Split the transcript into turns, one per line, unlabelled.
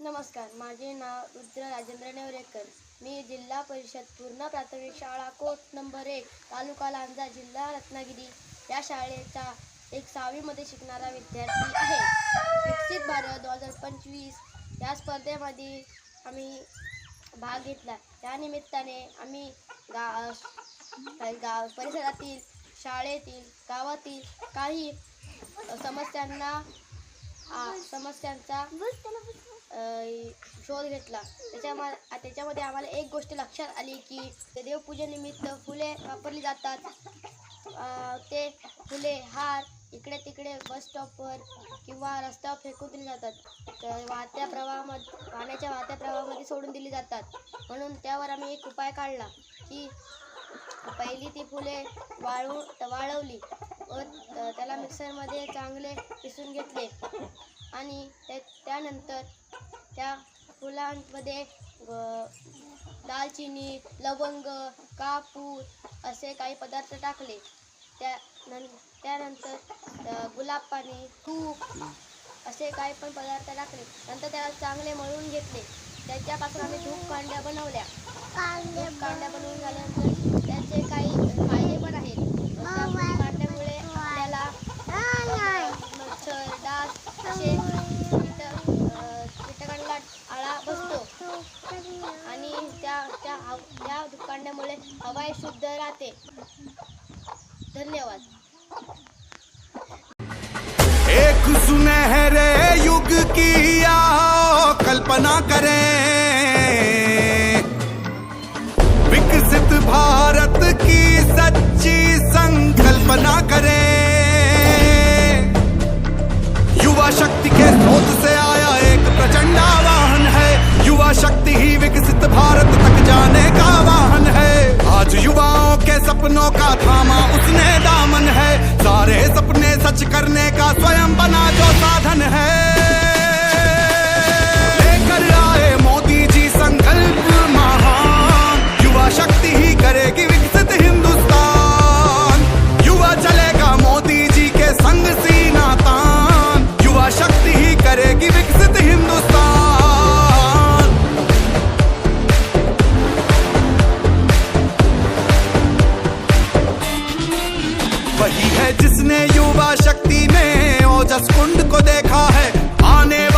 नमस्कार माझे नाव रुद्र राजेंद्र नेवरेकर. मी जिल्हा परिषद पूर्ण प्राथमिक शाळा कोट नंबर एक तालुका लांजा जिल्हा रत्नागिरी या शाळेचा एक सहावीमध्ये शिकणारा विद्यार्थी आहे. विकसित भारत दोन हजार पंचवीस या स्पर्धेमध्ये आम्ही भाग घेतला. त्यानिमित्ताने आम्ही गा गाव परिसरातील शाळेतील गावातील काही समस्यांना समस्यांचा शोध घेतला. त्याच्याम त्याच्यामध्ये आम्हाला एक गोष्ट लक्षात आली की ते देवपूजेनिमित्त फुले वापरली जातात. ते फुले हार इकडे तिकडे बस स्टॉपवर किंवा रस्त्यावर फेकून दिली जातात. तर वाहत्या प्रवाहामध्ये पाण्याच्या वाहत्या प्रवाहामध्ये सोडून दिली जातात. म्हणून त्यावर आम्ही एक उपाय काढला की पहिली ती फुले वाळू वाळवली. व त्याला मिक्सरमध्ये चांगले पिसून घेतले. आणि त्या त्यानंतर त्या फुलांमध्ये दालचिनी लवंग कापूर असे काही पदार्थ टाकले. त्या नं त्यानंतर गुलाब पाणी तूप असे काही पण पदार्थ टाकले. नंतर त्याला चांगले मळून घेतले. त्याच्यापासून आम्ही धूप कांड्या बनवल्या. कांड्या बनवून झाल्यानंतर त्याचे काही फायदे पण आहेत त्या धूप कांड्यामुळे आपल्याला मच्छर डास असे कीट कीटकांना आळा बसतो. आणि त्या त्या हव- त्या धुकांड्यामुळे हवा शुद्ध राहते. धन्यवाद.
एक सुनहरे युग की कल्पना करें। विकसित भारत की सच्ची संकल्पना करें। की है जिसने युवा शक्ति में ओजस कुंड को देखा है। आने